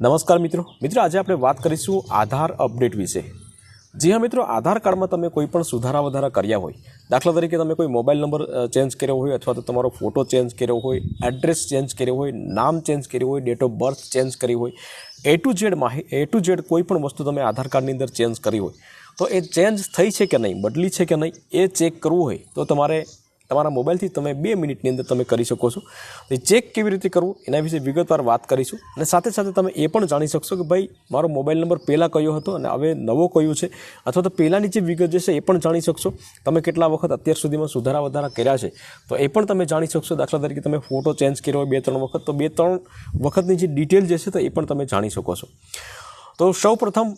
નમસ્કાર મિત્રો. મિત્રો, આજે આપણે વાત કરીશું આધાર અપડેટ વિશે. જી હા મિત્રો, આધાર કાર્ડમાં તમે કોઈ પણ સુધારા વધારા કર્યા હોય, દાખલા તરીકે તમે કોઈ મોબાઈલ નંબર ચેન્જ કર્યો હોય અથવા તો તમારો ફોટો ચેન્જ કર્યો હોય, એડ્રેસ ચેન્જ કર્યો હોય, નામ ચેન્જ કર્યું હોય, ડેટ ઓફ બર્થ ચેન્જ કરી હોય એ ટુ ઝેડ માહિ એ ટુ ઝેડ કોઈ પણ વસ્તુ તમે આધાર કાર્ડની અંદર ચેન્જ કરી હોય, તો એ ચેન્જ થઈ છે કે નહીં, બદલી છે કે નહીં, એ ચેક કરવું હોય, તો તમારે તમારા મોબાઈલથી તમે બે મિનિટની અંદર તમે કરી શકો છો. એ ચેક કેવી રીતે કરવું, એના વિશે વિગતવાર વાત કરીશું. અને સાથે સાથે તમે એ પણ જાણી શકશો કે ભાઈ, મારો મોબાઈલ નંબર પહેલાં કયો હતો અને હવે નવો કયો છે. અથવા તો પહેલાંની જે વિગત જે છે એ પણ જાણી શકશો. તમે કેટલા વખત અત્યાર સુધીમાં સુધારા વધારા કર્યા છે. તો એ પણ તમે જાણી શકશો. દાખલા તરીકે તમે ફોટો ચેન્જ કર્યો હોય બે, ત્રણ વખત, તો બે, ત્રણ વખતની જે ડિટેલ જે છે તો એ પણ તમે જાણી શકો છો. તો સૌ પ્રથમ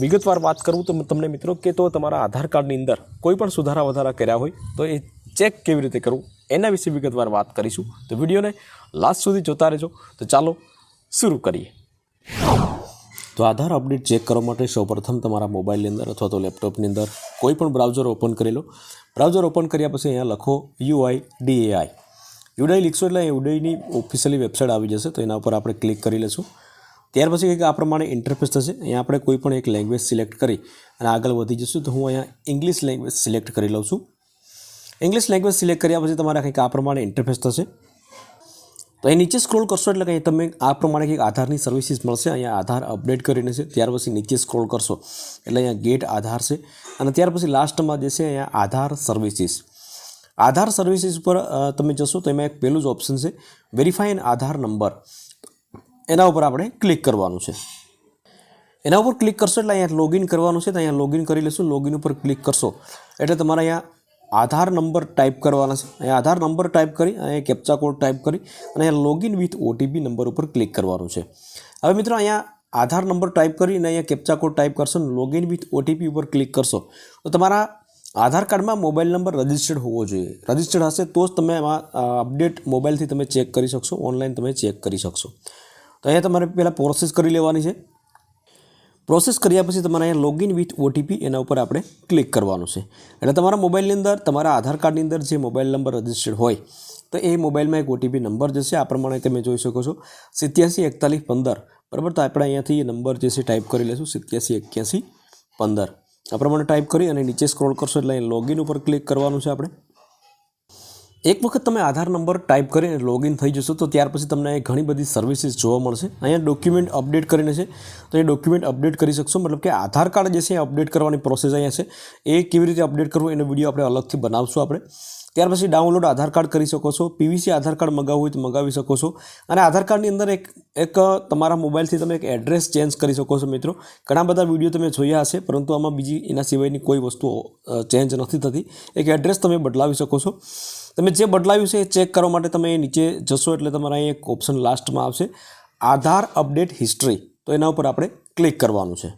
વિગતવાર વાત કરું તો તમને મિત્રો કે તો તમારા આધાર કાર્ડની અંદર કોઈ પણ સુધારા વધારા કર્યા હોય, તો એ ચેક કેવી રીતે કરવું એના વિશે વિગતવાર વાત કરીશું. તો વિડીયોને લાસ્ટ સુધી જોતા રહેજો. તો ચાલો શરૂ કરીએ. તો આધાર અપડેટ ચેક કરવા માટે સૌપ્રથમ તમારા મોબાઈલની અંદર અથવા તો લેપટોપની અંદર કોઈ પણ બ્રાઉઝર ઓપન કરી લો. બ્રાઉઝર ઓપન કર્યા પછી અહીંયા લખો યુઆઈ ડીએઆઈ યુડાઈ લીખશો એટલે યુડાઈની ઓફિશિયલી વેબસાઇટ આવી જશે. તો એના ઉપર આપણે ક્લિક કરી લઈશું ત્યાર પછી કંઈક આ પ્રમાણે ઇન્ટરફેસ થશે. અહીંયા આપણે કોઈ પણ એક લેંગ્વેજ સિલેક્ટ કરી અને આગળ વધી જશું. તો હું અહીંયા ઇંગ્લિશ લેંગ્વેજ સિલેક્ટ કરી લઉં છું. ઇંગ્લિશ લેંગ્વેજ સિલેક્ટ કર્યા પછી તમારે કંઈક આ પ્રમાણે ઇન્ટરફેસ થશે. તો અહીં નીચે સ્ક્રોલ કરશો એટલે કંઈ તમે આ પ્રમાણે કંઈક આધારની સર્વિસીસ મળશે. અહીંયા આધાર અપડેટ કરીને છે. ત્યાર પછી નીચે સ્ક્રોલ કરશો એટલે અહીંયા ગેટ આધાર છે. અને ત્યાર પછી લાસ્ટમાં જે છે અહીંયા આધાર સર્વિસીસ આધાર સર્વિસીસ ઉપર તમે જશો તો એમાં એક પહેલું જ ઓપ્શન છે. વેરીફાઈ એન આધાર નંબર એના ઉપર આપણે ક્લિક કરવાનું છે. એના ઉપર ક્લિક કરશો એટલે અહીંયા લોગિન કરવાનું છે. તો અહીંયા લોગિન કરી લેશું. લોગિન ઉપર ક્લિક કરશો. એટલે તમારે અહીંયા આધાર નંબર ટાઈપ કરવાના છે. અહીંયા આધાર નંબર ટાઈપ કરી અહીંયા કેપ્ચા કોડ ટાઈપ કરી અને અહીંયા લોગિન વિથ ઓટીપી નંબર ઉપર ક્લિક કરવાનું છે. હવે મિત્રો અહીંયા આધાર નંબર ટાઈપ કરી અને અહીંયા કેપ્ચા કોડ ટાઈપ કરશો અને લોગિન વિથ ઓટીપી ઉપર ક્લિક કરશો. તો તમારા આધાર કાર્ડમાં મોબાઈલ નંબર રજિસ્ટર્ડ હોવો જોઈએ. રજિસ્ટર્ડ હશે તો જ તમે એમાં અપડેટ મોબાઈલથી તમે ચેક કરી શકશો ઓનલાઈન તમે ચેક કરી શકશો. તો અહીંયા તમારે પહેલાં પ્રોસેસ કરી લેવાની છે. પ્રોસેસ કર્યા પછી તમારે અહીંયા લોગિન વિથ ઓટીપી એના ઉપર આપણે ક્લિક કરવાનું છે. એટલે તમારા મોબાઈલની અંદર, તમારા આધાર કાર્ડની અંદર જે મોબાઈલ નંબર રજિસ્ટર્ડ હોય, તો એ મોબાઈલમાં એક ઓટીપી નંબર જશે આ પ્રમાણે તમે જોઈ શકો છો. સિત્યાસી એકતાલીસ પંદર. બરાબર? તો આપણે અહીંયાથી નંબર જે છે ટાઈપ કરી લઈશું સિત્યાસી એક્યાસી પંદર. આ પ્રમાણે ટાઈપ કરી અને નીચે સ્ક્રોલ કરશો એટલે અહીં લોગિન ઉપર ક્લિક કરવાનું છે આપણે. એક વખત તમે આધાર નંબર ટાઈપ કરીને લોગિન થઈ જશો, તો ત્યાર પછી તમને ઘણી બધી સર્વિસીસ જોવા મળશે. અહીંયા ડોક્યુમેન્ટ અપડેટ કરીને છે, તો એ ડોક્યુમેન્ટ અપડેટ કરી શકશો. મતલબ કે આધાર કાર્ડ જે છે અપડેટ કરવાની પ્રોસેસ અહીંયા છે. એ કેવી રીતે અપડેટ કરવું, એનો વીડિયો આપણે અલગથી બનાવશું આપણે. ત્યાર પછી ડાઉનલોડ આધાર કાર્ડ કરી શકો છો પીવીસી આધાર કાર્ડ મગાવવું હોય તો મગાવી શકો છો. અને આધાર કાર્ડની અંદર એક એક, તમારા મોબાઈલથી તમે એક એડ્રેસ ચેન્જ કરી શકો છો મિત્રો. ઘણા બધા વીડિયો તમે જોયા હશે, પરંતુ આમાં બીજી એના સિવાયની કોઈ વસ્તુ ચેન્જ નથી થતી. એક એડ્રેસ તમે બદલાવી શકો છો. તમે જે બદલાવ્યું છે એ ચેક કરવા માટે તમે નીચે જશો એટલે તમારા અહીં એક ઓપ્શન લાસ્ટમાં આવશે. આધાર અપડેટ હિસ્ટ્રી તો એના ઉપર આપણે ક્લિક કરવાનું છે.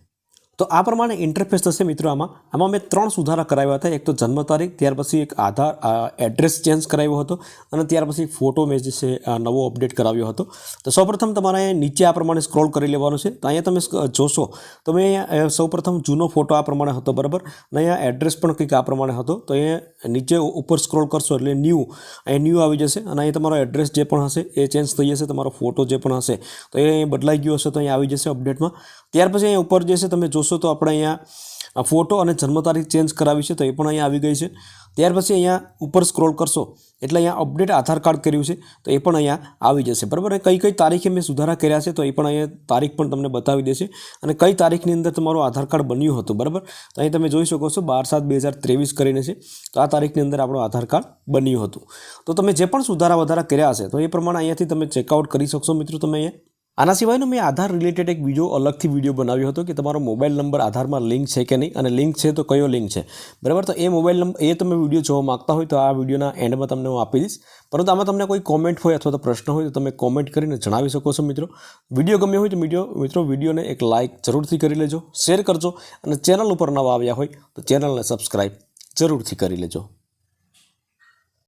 તો આ પ્રમાણે ઇન્ટરફેસ થશે મિત્રો આમાં. આમાં મેં ત્રણ સુધારા કરાવ્યા હતા. એક તો જન્મ તારીખ, ત્યાર પછી એક આધાર એડ્રેસ ચેન્જ કરાવ્યો હતો અને ત્યાર પછી ફોટો મેં જે નવો અપડેટ કરાવ્યો હતો. તો સૌપ્રથમ તમારે નીચે આ પ્રમાણે સ્ક્રોલ કરી લેવાનું છે. તો અહીંયા તમે જોશો, તો મેં સૌપ્રથમ જૂનો ફોટો આ પ્રમાણે હતો, બરાબર? અને અહીંયા એડ્રેસ પણ કંઈક આ પ્રમાણે હતો. તો અહીંયા નીચે ઉપર સ્ક્રોલ કરશો એટલે ન્યૂ અહીંયા ન્યૂ આવી જશે અને અહીં તમારો એડ્રેસ જે પણ હશે એ ચેન્જ થઈ જશે, તમારો ફોટો જે પણ હશે. તો એ અહીં બદલાઈ ગયો હશે, તો અહીંયા આવી જશે અપડેટમાં ત્યાર પછી અહીંયા ઉપર જે છે, તમે જોશો તો આપણે અહીંયા ફોટો અને જન્મ તારીખ ચેન્જ કરાવી છે, તો એ પણ અહીંયા આવી ગઈ છે. ત્યાર પછી અહીંયા ઉપર સ્ક્રોલ કરશો, એટલે અહીંયા અપડેટ આધાર કાર્ડ કર્યું છે, તો એ પણ અહીંયા આવી જશે. બરાબર? અને કઈ કઈ તારીખે મેં સુધારા કર્યા છે, તો એ પણ અહીંયા તારીખ પણ તમને બતાવી દેશે. અને કઈ તારીખની અંદર તમારું આધાર કાર્ડ બન્યું હતું, બરાબર? તો અહીં તમે જોઈ શકો છો, બાર સાત બે હજાર ત્રેવીસ કરીને છે, તો આ તારીખની અંદર આપણું આધાર કાર્ડ બન્યું હતું. તો તમે જે પણ સુધારા વધારા કર્યા હશે, તો એ પ્રમાણે અહીંયાથી તમે ચેકઆઉટ કરી શકશો મિત્રો તમે અહીંયા. આના સિવાયનો મેં આધાર રિલેટેડ એક બીજો અલગથી વીડિયો બનાવ્યો હતો કે તમારો મોબાઈલ નંબર આધારમાં લિંક છે કે નહીં? અને લિંક છે તો કયો લિંક છે? બરાબર? તો એ મોબાઈલ નંબર એ તમે વીડિયો જોવા માગતા હોય તો આ વિડીયોના એન્ડમાં તમને હું આપી દઈશ. પરંતુ આમાં તમને કોઈ કોમેન્ટ હોય અથવા તો પ્રશ્ન હોય તો તમે કોમેન્ટ કરીને જણાવી શકો છો મિત્રો. વીડિયો ગમ્યો હોય તો વીડિયો મિત્રો વિડીયોને એક લાઇક જરૂરથી કરી લેજો શેર કરજો અને ચેનલ ઉપર નવા આવ્યા હોય તો ચેનલને સબસ્ક્રાઈબ જરૂરથી કરી લેજો.